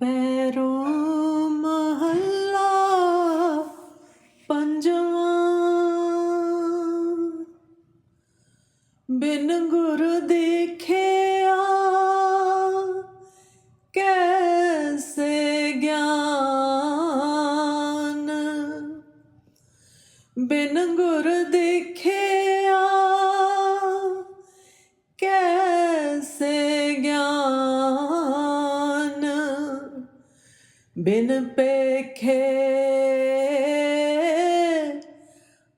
ਪੈਰੋਂ ਮਹੱਲਾ ਪੰਜਵਾਂ। ਬਿਨ ਗੁਰ ਦੇਖਿਆ ਕੈਸੇ ਗਿਆਨ? ਬਿਨ ਗੁਰ ਦੇਖਿਆ ਬਿਨ ਪੇਖੇ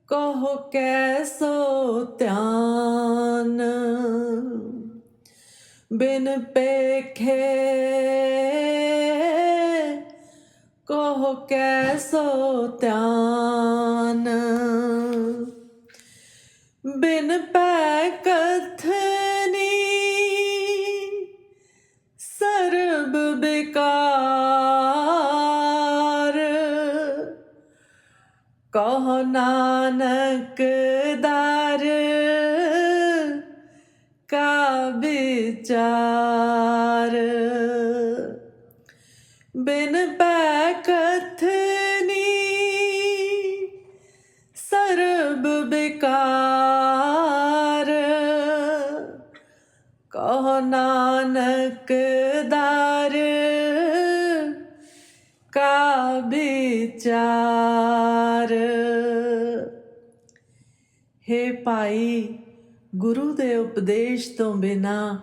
ਕਹੋ ਕੈਸੋ ਧਿਆਨ। ਬਿਨ ਪੇਖੇ ਕਹੋ ਕੈਸੋ ਧਿਆਨ। ਬਿਨ ਪੈ ਕਥ ਕਹੋ ਨਾਨਕ ਦਰ, ਕਾ ਵਿਚਾਰ। ਬਿਨ ਪੈ ਕਥਨੀ ਸਰਬ ਬਿਕਾਰ ਕਹੋ ਨਾਨਕ ਦਰ, ਕਾ ਵਿਚਾਰ। ਹੇ ਭਾਈ, ਗੁਰੂ ਦੇ ਉਪਦੇਸ਼ ਤੋਂ ਬਿਨਾ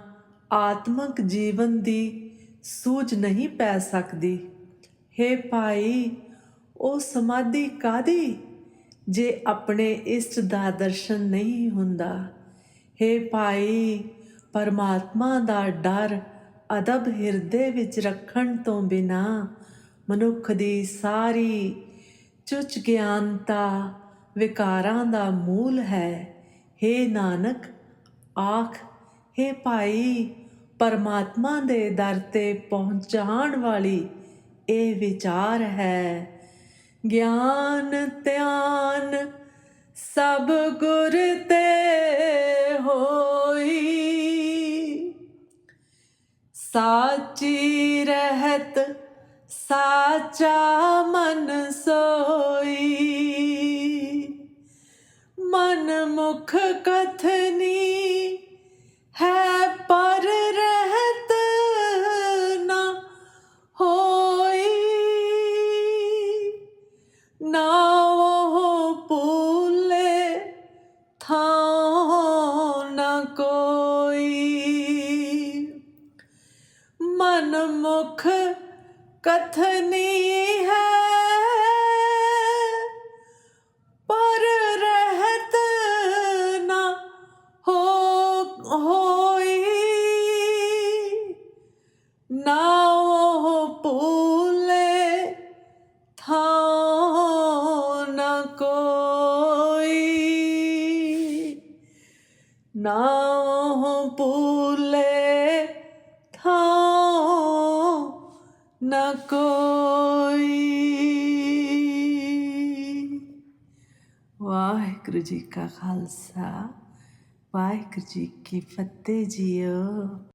ਆਤਮਿਕ ਜੀਵਨ ਦੀ ਸੂਝ ਨਹੀਂ ਪੈ ਸਕਦੀ। ਹੇ ਭਾਈ, ਉਹ ਸਮਾਧੀ ਕਾਦੀ ਜੇ ਆਪਣੇ ਇਸ਼ਟ ਦਾ ਦਰਸ਼ਨ ਨਹੀਂ ਹੁੰਦਾ। ਹੇ ਭਾਈ, ਪਰਮਾਤਮਾ ਦਾ ਡਰ ਅਦਬ ਹਿਰਦੇ ਵਿੱਚ ਰੱਖਣ ਤੋਂ ਬਿਨਾ ਮਨੁੱਖ ਦੀ ਸਾਰੀ ਚੁੱਚ ਗਿਆਨਤਾ ਵਿਕਾਰਾਂ ਦਾ ਮੂਲ ਹੈ। ਹੇ ਨਾਨਕ, ਆਖ, ਹੇ ਭਾਈ, ਪਰਮਾਤਮਾ ਦੇ ਦਰ ਤੇ ਪਹੁੰਚਾਣ ਵਾਲੀ ਇਹ ਵਿਚਾਰ ਹੈ। ਗਿਆਨ, ਧਿਆਨ ਸਭ ਗੁਰ ਤੇ ਹੋਈ। ਸਾਚੀ ਰਹਿਤ ਸਾਚਾ ਮਨ ਸੋਈ। ਮਨ ਮੁਖ ਕਥਨੀ ਹੈ ਪਰ ਰਹਿਤ ਨਾ ਹੋਈ। ਨਾ ਉਹ ਭੂਲੇ ਥਾਂ ਨਾ ਕੋਈ। ਮਨ ਮੁਖ ਕਥਨੀ ਹੈ ਪਰ ਰਹਿਤ ਨਾ ਹੋ ਹੋਈ ਨਾ ਉਹ ਭੂਲੇ ਥਾਂ ਨਾ ਕੋਈ ਨਾ ਉਹ ਭੂਲੇ ਥਾਂ ਨਾ ਕੋਈ। ਵਾਹਿਗੁਰੂ ਜੀ ਕਾ ਖਾਲਸਾ ਵਾਹਿਗੁਰੂ ਜੀ ਕੀ ਫਤਿਹ ਜੀਓ।